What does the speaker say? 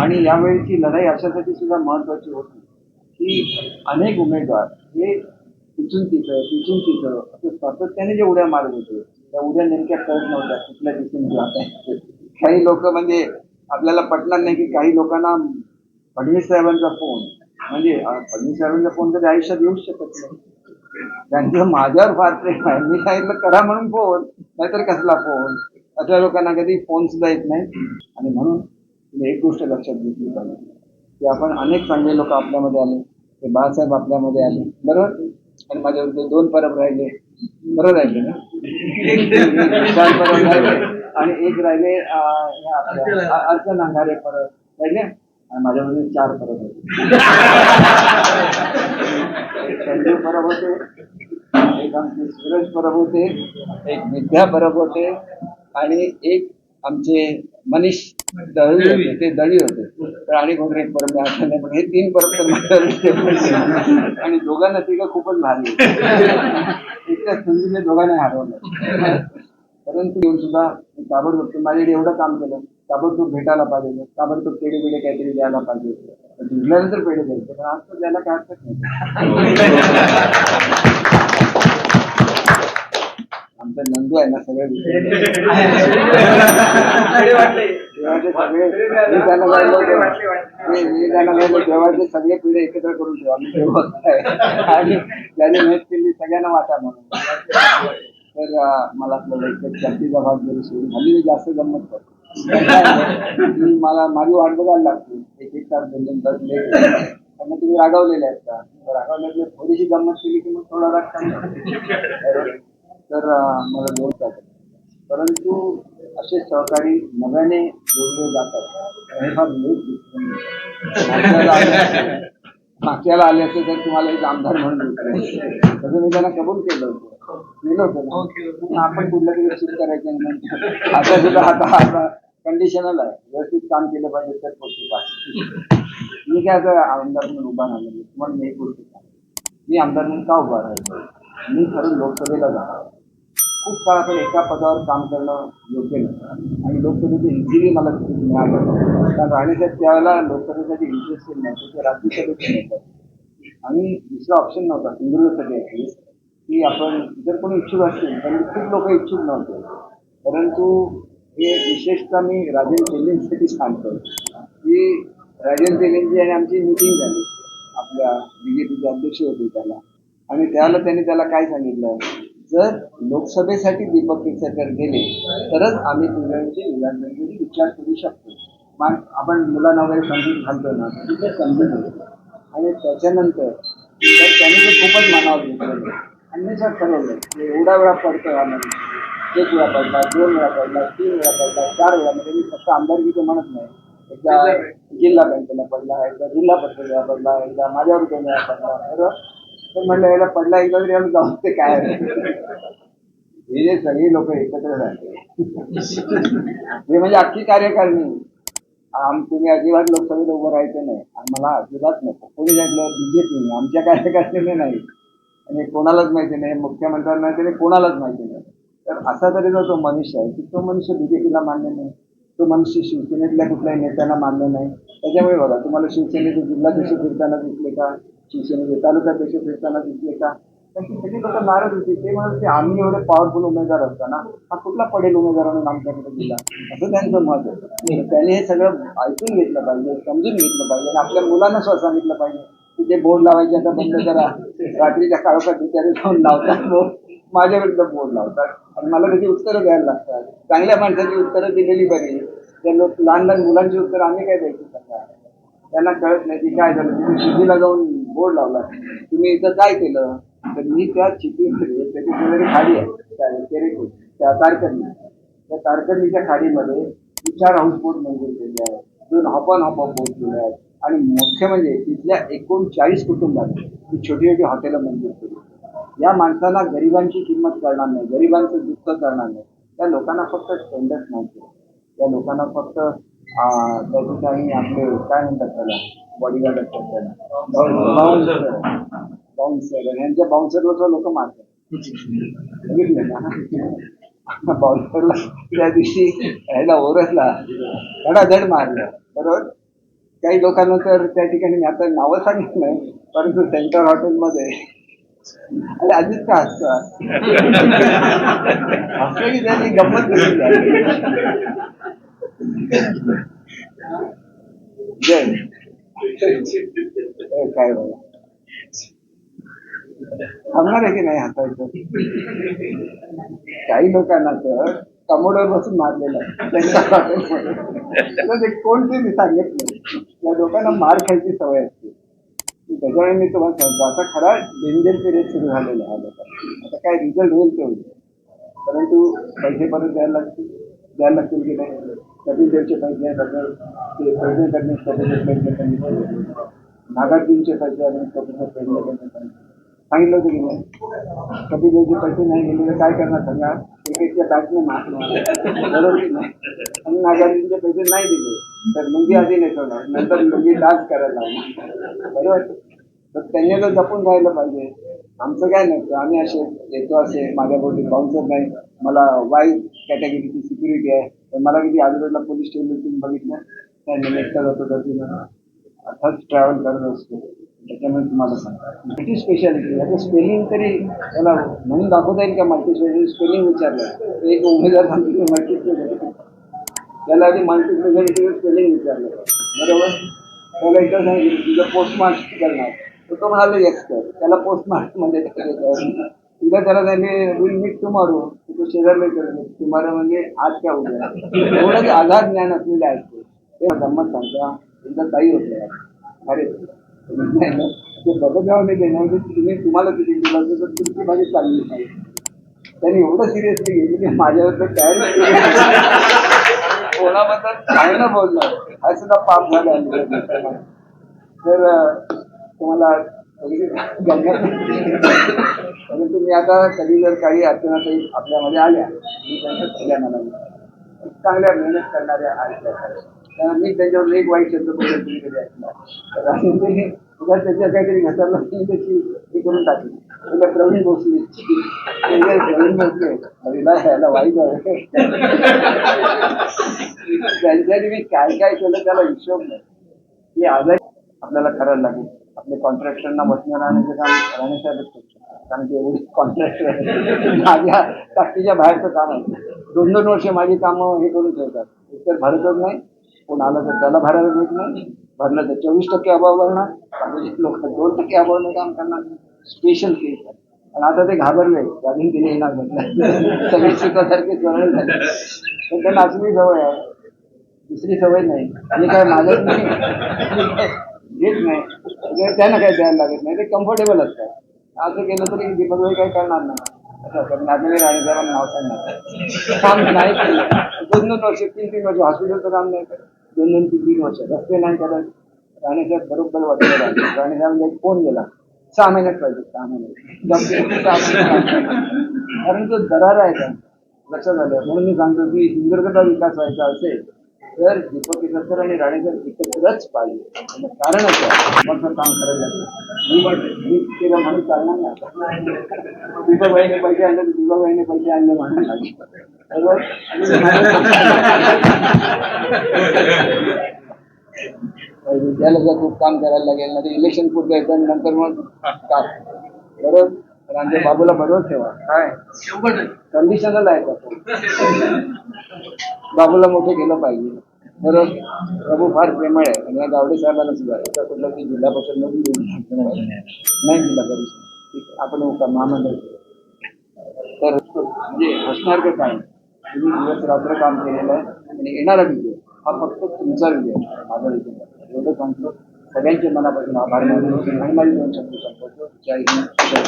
आणि यावेळीची लढाई अशासाठी सुद्धा महत्वाची होती. की अनेक उमेदवार हे तिथून तिथं तिथून तिथं असं सातत्याने जे उड्या मारत होते त्या उड्या नेमक्या कळत नव्हत्या कुठल्या दिसून काही लोक म्हणजे आपल्याला पटणार नाही की काही लोकांना फडणवीस साहेबांचा फोन म्हणजे फडणवीस साहेबांचा फोन कधी आयुष्यात येऊच शकत नाही. त्यांचं माझ्यावर फार प्रेम आहे. मी सांगितलं करा म्हणून फोन नाहीतर कसला फोन? अशा लोकांना कधी फोन सुद्धा येत नाही. आणि म्हणून एक गोष्ट लक्षात घेतली पाहिजे. की आपण अनेक चांगले लोक आपल्यामध्ये आले ते बाळासाहेब आपल्यामध्ये आले बरोबर? आणि माझ्या दोन परब राहिले. बरोबर राहिले ना चार परब राहिले. आणि एक राहिले अर्चन ह्या नांगारे परत राहिले? आणि माझ्यामध्ये चार परब होते. एक संजीव परब होते एक आमचे सूरज परब होते एक विद्या परब होते आणि एक आमचे मनीष दळवी होते ते दळी होते. तर आणि कोण एक परब मी आठवण नाही. पण हे तीन तर माझ्यावर आणि दोघांना तिघं खूपच भारी इतक्या संधीने दोघांना हरवलं. परंतु येऊन सुद्धा ताबडतोब माझ्याकडे एवढं काम केलं. ताबडतोब भेटायला पाहिजे. ताबडतोब पेढे बिडे काहीतरी द्यायला पाहिजे. जिंकल्यानंतर पेढे द्यायचे. पण आज तर द्यायला काय हरकत नाही. आमचा नंदू आहे ना सगळे देवाचे सगळे पिढे एकत्र करून ठेवा. मी आणि त्याने मेहनत केली सगळ्यांना वाटा म्हणून. तर मला आपल्याला भाग जरी सोडून हल्ली मी जास्त गंमत करतो. की मला माझी वाट बघायला लागते. एक एक तास दोन दोन तास लेट त्यांना तुम्ही रागावलेले आहेत का? तर रागावलेले थोडीशी गंमत केली की मग थोडा राग. तर मला तास परंतु असे सहकारी नव्याने जोडले जातात. हे दिसतं मागच्याला आले- असते. तर तुम्हाला एक आमदार म्हणून. तसं मी त्यांना कबूल केलं होतं. केलं होतं ना. पण आपण कुठलं तरी चूक करायचं. आता सुद्धा आता आता कंडिशनल आहे. व्यवस्थित काम केलं पाहिजे तर पोहोचू पाहिजे. मी काय आता आमदार म्हणून उभा राहिलो नाही. म्हणून मी गोष्ट. मी आमदार म्हणून का उभा राहिलो? मी खरं लोकसभेला जाणार खूप काळ आपण एका पदावर काम करणं योग्य नसतं आणि लोकसभेचं इझिली मला तिकीट मिळालं कारण राणेसाहेब त्यावेळेला लोकसभेसाठी इंटरेस्टेड नाही ते राज्यसभेचे नव्हतं. आणि दुसरा ऑप्शन नव्हता सिंधुदुर्गसाठी ॲटलिस्ट की आपण जर कोणी इच्छुक असतील पण खूप लोक इच्छुक नव्हते. परंतु हे विशेषतः मी राजन तेलींसाठी सांगतो की राजन तेलींची आणि आमची मिटिंग झाली. आपल्या बी जे पीचे अध्यक्ष होते त्याला. आणि त्यावेळेला त्यांनी त्याला काय सांगितलं? जर लोकसभेसाठी दीपक केसरकर गेले तरच आम्ही तुझ्यांची विधानसभेची विचार करू शकतो. मान आपण मुलांना वगैरे समजून घालतो ना तिथे समजून होतो आणि त्याच्यानंतर तर त्यांनी ते खूपच मनावर आणि सर ठरवलं की एवढा वेळा पडतो हा एक वेळा पडला दोन वेळा पडला तीन वेळा पडला चार वेळा म्हणजे मी फक्त आमदारकीचं म्हणत नाही. एकदा जिल्हा बँकेला पडला एकदा जिल्हा परिषदेला पडला एकदा माझ्यावर दोन वेळा पडला. बरोबर तर म्हणलं याला पडला एकदा तरी आम्ही जाऊ ते काय हे जे सगळी लोक एकत्र राहते. हे म्हणजे अख्खी कार्यकारणी. आम तुम्ही अजिबात लोकसभेत उभं राहायचं नाही. आम्हाला अजिबात नको. कोणी सांगितलं बीजेपीने आमच्या कार्यकारिणीने नाही. आणि कोणालाच माहिती नाही. मुख्यमंत्र्यांना माहिती नाही कोणालाच माहिती नाही. तर असा तरी जो तो मनुष्य आहे की तो मनुष्य बीजेपीला मान्य नाही. तो मनुष्य शिवसेनेतल्या कुठल्याही नेत्यांना मान्य नाही. त्याच्यामुळे बघा तुम्हाला शिवसेनेचे जिल्हाध्यक्ष फिरताना दिसले का? शिवसेनेचे तालुकाध्यक्ष फिरताना दिसले का? त्याची सगळी लोक नाराज होती. ते म्हणत की आम्ही एवढे पॉवरफुल उमेदवार असताना हा कुठला पडेल उमेदवार म्हणून आमच्याकडे दिला असं त्यांचं मत आहे त्याने हे सगळं ऐकून घेतलं पाहिजे समजून घेतलं पाहिजे आणि आपल्या मुलांना सुद्धा सांगितलं पाहिजे की ते बोर्ड लावायचे आता बंद करा. रात्रीच्या काळोखात बिचारे जाऊन लावतात बोर्ड बोर्ड लावतात आणि मला त्याची उत्तरं द्यायला लागतात. चांगल्या माणसाची उत्तरं दिलेली बरी त्या लोक लहान लहान मुलांची उत्तरं आम्ही काय द्यायची सांगा त्यांना कळत नाही की काय झालं. तुम्ही शिटीला जाऊन बोर्ड लावला. तुम्ही इथं काय केलं? तर मी त्या चिठीमध्ये त्याची शेजारी खाडी आहे. त्या- तेरेकूट, त्या तारकर्ली त्या तारकर्लीच्या खाडीमध्ये चार हाऊसबोट मंजूर केले आहेत दोन हॉपन हॉप ऑफ बोट केले आहेत. आणि मुख्य म्हणजे तिथल्या एकोणचाळीस कुटुंबात ही छोटी छोटी हॉटेलं मंजूर केली या माणसांना गरिबांची किंमत करणार नाही गरिबांचं दुःख करणार नाही. त्या लोकांना फक्त स्टँडर्ड माहिती त्या लोकांना फक्त त्या ठिकाणी आपले काय म्हणतात त्याला? बॉडीगार्ड असतात त्याला. बाउन्सर बाउन्सर यांच्या लोक मारतात. बघितलं ना? बाउन्सरला त्या दिवशी ह्याला ओरसला धडाधड मारलं. बरोबर? काही लोकांना तर त्या ठिकाणी मी आता नावं सांगितलं नाही परंतु सेंटर हॉटेलमध्ये अरे आधीच का असतं? की त्यांनी गंमत काय बघा थांबणार आहे की नाही हातायचं काही लोकांना तर कमोडवर बसून मारलेलं आहे. त्यांच्या ते कोणते मी सांगत नाही या लोकांना मार खायची सवय आहे. त्याच्यामुळे मी तुम्हाला सांगतो आता खरा डेंजर पिरियड सुरू झालेला आहे. आता आता काय रिझल्ट होईल ते होईल परंतु पैसे परत द्यायला लागतील द्यायला लागतील की नाही? कधी द्यायचे पैसे? आहेत ते पैसे करणे कधी पैसे करणे नागार्जुनचे पैसे आणि कधी पैसे करणे सांगितलं होतं की नाही? कधी पैसे नाही गेले तर काय करणार? सांगा क्रिकेटच्या बॅटने मारणार बरोबर की नाही? आणि नागार्जुनचे पैसे नाही दिले. तर लुंगी आधी नेसवणार नंतर लुंगी डान्स करायला लागणार बरोबर? तर त्यांनी तर जपून राहिलं पाहिजे. आमचं काय नसतं आम्ही असे येतो असे माझ्या बोटी बाउन्सर नाही. मला वाईट कॅटेगरीची सिक्युरिटी आहे. तर मला किती आजूबाजूला पोलीस स्टेशन तुम्ही बघितलं त्यांनी नेक्स्ट जातो तर अर्थात ट्रॅव्हल करत असतो. त्याच्यामुळे तुम्हाला सांगतो. मल्टी स्पेशालिटी याचं स्पेलिंग तरी त्याला म्हणून दाखवता येईल का? मल्टी स्पेशालिटी स्पेलिंग विचारलं. एक उमेदवार सांगितलं मल्टी स्पेशालिटी त्याला आधी मल्टिप्लिकेशन स्पेलिंग विचारलं. बरोबर? त्याला एकदा सांगितलं तुझं पोस्टमार्क करणार? तर तो म्हणाला येस कर त्याला पोस्टमार्क म्हणजे उद्या त्याला सांगितले विल मीट टुमारो तो शेजारला विचारलं टुमारो म्हणजे आज काय उद्या? एवढंच आधार ज्ञान असलेले असते ते. गंमत सांगता एकदा ताई होते अरे तुम्ही ते देणार की तुम्ही तुम्हाला किती दिलं तर तुमची माझी चांगली नाही. त्यांनी एवढं सिरियसली घेतली की माझ्यावर काय कोणाबद्दल काय ना बोललं हा सुद्धा पाप झाला तर तुम्हाला म्हणजे गंमत परंतु मी आता कधी जर काही अडचणात आपल्यामध्ये आल्या मी त्यांच्या पहिल्या मनाने चांगल्या मेहनत करणाऱ्या आल्या कारण मी त्याच्यावर एक वाईट शब्द बोलत तुम्ही कधी ऐकला आणि ते उगाच त्याच्या काहीतरी घसरला मी त्याची हे करून टाकली. तुला प्रवीण भोसले. प्रवीण भोसले हरीला ह्याला वाईट आहे त्यांच्यानी मी काय काय केलं त्याला हिशोब नाही. की आजही आपल्याला करायला लागेल. आपले कॉन्ट्रॅक्टरना बसण्या राहण्याचं काम राहण्यासाहेबच करतो कारण की एवढी कॉन्ट्रॅक्टर माझ्या ताकदीच्या बाहेरचं काम आहे. दोन दोन वर्ष माझी कामं हे करून ठेवतात. एकतर भरतच नाही. कोण आलं तर त्याला भरायला देत नाही. भरलं तर चोवीस टक्के अभाव भरणार म्हणजे लोक दोन टक्के अभावनं काम करणार स्पेशल केस आहे. पण आता ते घाबरले. अजून तिने येणार म्हटलं. सगळे शिकासारखे जवळ झाले. तर त्यांना अजूनही जवळ आहे. दुसरी सवय नाही. आणि काय मागत नाही. घेत नाही. म्हणजे त्यांना काही द्यायला लागत नाही. ते कम्फर्टेबल असतात. असं केलं तरी दीपक काही करणार नाही. असं कारण नातेवाईक आणि जरा नाव सांगणार काम नाही केलं. दोन दोन वर्ष तीन तीन वर्ष हॉस्पिटलचं काम नाही करत दोन दोन तीन तीन वर्ष रस्ते नाही करत राणेसाहेब बरोबर वाटलं राणेसाहेब एक फोन गेला. सहा महिन्यात पाहिजे. सहा महिन्यात. डॉक्टर सहा महिन्यात काम करणार. कारण तो दरार आहे त्यांचा लक्षात आलं. म्हणून मी सांगतो की सिंधुदुर्गचा विकास व्हायचा असेल तर दीपक केसरकर आणि राणेकर एकत्रच पाहिजे कारण असं मग काम करायला मी मी केलं म्हणून चालणार नाही दीपक भाईने पैसे आणले तर दीपक भाईने पैसे आणले म्हणून त्याला जर खूप काम करायला लागेल ना इलेक्शन पुढे नंतर मग काय बरोबर? तर आमच्या बाबूला बरोबर ठेवा. काय? कंडिशनल आहे का बाबूला मोठं केलं पाहिजे. बरोबर प्रभू फार प्रेमळ आहे. आणि या गावडे साहेबांना सुद्धा एका कुठल्या तरी जिल्हा परिषदमध्ये नाही. जिल्हा परिषद. आपण महामंडळ. तर म्हणजे हसणार का काय? तुम्ही दिवस रात्र काम केलेलं आहे. आणि येणारा विजय हा फक्त तुमचा विजय माझा विजय. एवढं सांगतो. सगळ्यांचे मनापासून आभार मानतो. आणि माझे दोन शब्द संपवतो. जय हिंद.